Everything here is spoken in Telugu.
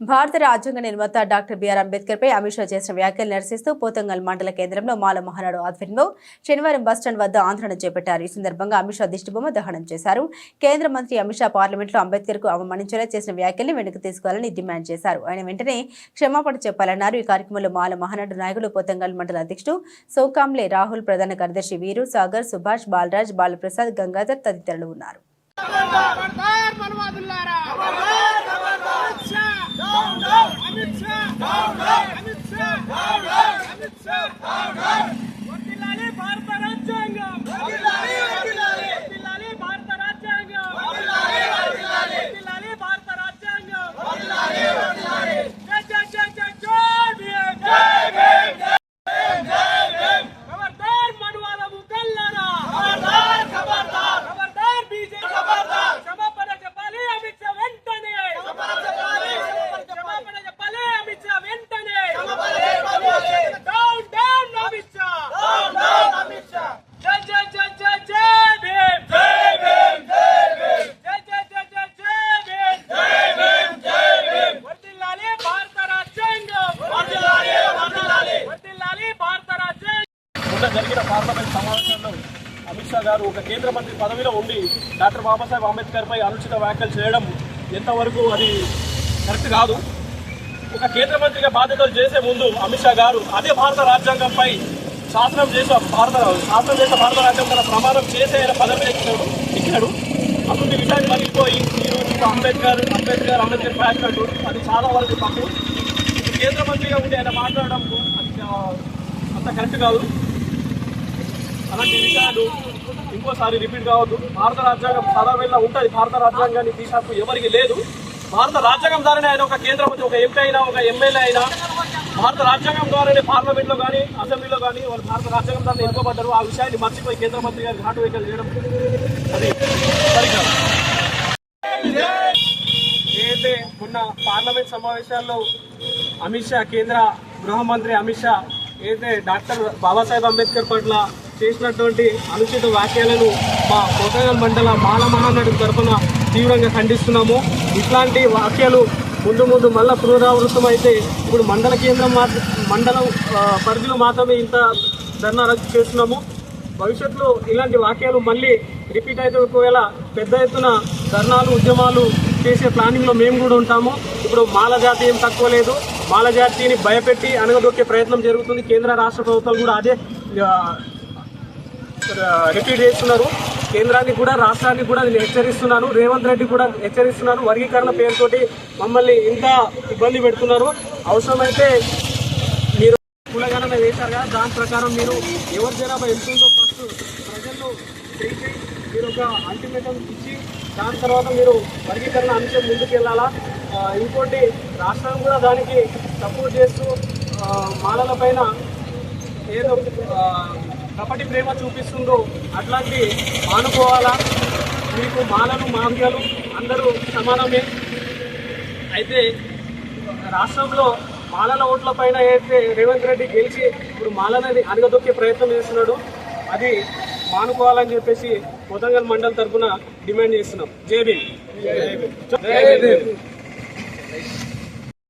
భారత రాజ్యాంగ నిర్మాత డాక్టర్ బిఆర్ అంబేద్కర్ పై అమిత్ షా చేసిన వ్యాఖ్యలు నిరసిస్తూ పోతంగల్ మండల కేంద్రంలో మాల మహానాడు ఆధ్వర్యంలో శనివారం బస్టాండ్ వద్ద ఆందోళన చేపట్టారు. ఈ సందర్భంగా అమిత్ షా దిష్టిబొమ్మ దహనం చేశారు. కేంద్ర మంత్రి అమిత్ షా పార్లమెంట్లో అంబేద్కర్కు అవమానించేలా చేసిన వ్యాఖ్యల్ని వెనక్కి తీసుకోవాలని డిమాండ్ చేశారు. ఆయన వెంటనే క్షమాపణ చెప్పాలన్నారు. ఈ కార్యక్రమంలో మాల మహానాడు నాయకులు పోతంగల్ మండల అధ్యక్షుడు సోకాంలే రాహుల్ ప్రధాన కార్యదర్శి వీరు సాగర్ సుభాష్ బాలరాజ్ బాలప్రసాద్ గంగాధర్ తదితరులు ఉన్నారు ఖబర్దార్ మనవాదులారా అమిత్ షా అమిత్ షా అమిత్ షా అమిత్ షా వర్ధిల్లాలి భారత రాజ్యాంగం వర్ధిల్లాలి భారత రాజ్యాంగం వర్ధిల్లాలి భారత రాజ్యాంగం జై జై జై జై జై భీమ్ ఖబర్దార్ మనవాద ముకల్లారా ఖబర్దార్ ఖబర్దార్ ఖబర్దార్ బీజేపీ ఖబర్దార్ క్షమాపణ చెప్పాలి అమిత్ షా వెంటనే క్షమాపణ చెప్పాలి క్షమాపణ చెప్పాలి అమిత్ షా వెంటనే down down Amit Shah down down Amit Shah జై జై జై జై జై భీమ్ జై భీమ్ జై భీమ్ జై జై జై జై జై భీమ్ జై భీమ్ జై భీమ్ వర్ధిల్లాలి భారత రాజ్యాంగం వర్ధిల్లాలి వర్ధిల్లాలి వర్ధిల్లాలి భారత రాజ్యాంగం మొన్న జరిగిన పార్లమెంట్ సమావేశంలో అమిత్ షా గారు ఒక కేంద్ర మంత్రి పదవిలో ఉండి డాక్టర్ బాబాసాహెబ్ అంబేద్కర్పై అనుచిత వ్యాఖ్యలు చేయడం ఎంతవరకు అది కరెక్ట్ కాదు. ఒక కేంద్ర మంత్రిగా బాధ్యతలు చేసే ముందు అమిత్ షా గారు అదే భారత రాజ్యాంగంపై శాసనం చేసే భారత శాసనం చేసే భారత రాజ్యాంగం ప్రమాణం చేసే ఆయన పదవి ఎక్కినాడు ఎక్కినాడు. అటువంటి విషయాన్ని మరిగిపోయి ఈరోజు ఇంకా అంబేద్కర్ అంబేద్కర్ అంబేద్కర్ వ్యాఖ్యలు అది చాలా వరకు తప్పు. కేంద్ర మంత్రిగా ఉండి ఆయన మాట్లాడడం అంత కరెక్ట్ కాదు. అలాంటి విషయాలు ఇంకోసారి రిపీట్ కావద్దు. భారత రాజ్యాంగం సదావేళ ఉంటుంది. భారత రాజ్యాంగాన్ని తీసాకు ఎవరికి లేదు. భారత రాజ్యాంగం ద్వారానే ఆయన ఒక కేంద్ర మంత్రి ఒక ఎంపీ అయినా ఒక ఎమ్మెల్యే అయినా భారత రాజ్యాంగం ద్వారానే పార్లమెంట్లో కానీ అసెంబ్లీలో కానీ వాళ్ళు భారత రాజ్యాంగం ద్వారా ఎన్నుకోబడ్డారు. ఆ విషయాన్ని మర్చిపోయి కేంద్ర మంత్రి గారి ఘాటు వ్యాఖ్యలు చేయడం అది సరికాదు. ఏదైతే మొన్న పార్లమెంట్ సమావేశాల్లో అమిత్ షా కేంద్ర గృహ మంత్రి అమిత్ షా ఏదైతే డాక్టర్ బాబాసాహెబ్ అంబేద్కర్ పట్ల చేసినటువంటి అనుచిత వ్యాఖ్యలను మా కోటగల్ మండల మాల మహానాడు తరఫున తీవ్రంగా ఖండిస్తున్నాము. ఇట్లాంటి వ్యాఖ్యలు ముందు ముందు మళ్ళా పునరావృతం అయితే ఇప్పుడు మండల కేంద్రం మాత్ర మండలం పరిధిలో మాత్రమే ఇంత ధర్నా రద్దు చేస్తున్నాము. భవిష్యత్తులో ఇలాంటి వాక్యాలు మళ్ళీ రిపీట్ అయితే ఒకవేళ పెద్ద ఎత్తున ధర్నాలు ఉద్యమాలు చేసే ప్లానింగ్లో మేము కూడా ఉంటాము. ఇప్పుడు మాల జాతి ఏం తక్కువ లేదు. మాల జాతిని భయపెట్టి అనగదొక్కే ప్రయత్నం జరుగుతుంది. కేంద్ర రాష్ట్ర ప్రభుత్వాలు కూడా అదే రిపీట్ చేస్తున్నారు. కేంద్రాన్ని కూడా రాష్ట్రాన్ని కూడా నేను హెచ్చరిస్తున్నాను. రేవంత్ రెడ్డి కూడా హెచ్చరిస్తున్నాను. వర్గీకరణ పేరుతోటి మమ్మల్ని ఇంత ఇబ్బంది పెడుతున్నారు. అవసరమైతే మీరు కులగణన వేశారు కదా. దాని ప్రకారం మీరు ఎవరి జనాభా ఎంతుందో ఫస్ట్ ప్రజల్లో చేసి మీరు ఒక అల్టిమేటం ఇచ్చి దాని తర్వాత మీరు వర్గీకరణ అంశం ముందుకు వెళ్ళాలా? ఇంకోటి రాష్ట్రం కూడా దానికి సపోర్ట్ చేస్తూ మాలల పైన ఏదో కపటి ప్రేమ చూపిస్తుందో అట్లాంటి మానుకోవాలా? మీకు మాలను మాఫియాలు అందరూ సమానమే. అయితే రాష్ట్రంలో మాలల ఓట్ల పైన అయితే రేవంత్ రెడ్డి గెలిచి ఇప్పుడు మాలనది అడగదొక్కే ప్రయత్నం చేస్తున్నాడు. అది మానుకోవాలని చెప్పేసి కొతంగల్ మండల్ తరఫున డిమాండ్ చేస్తున్నాం. జై భీమ్. జై భీమ్.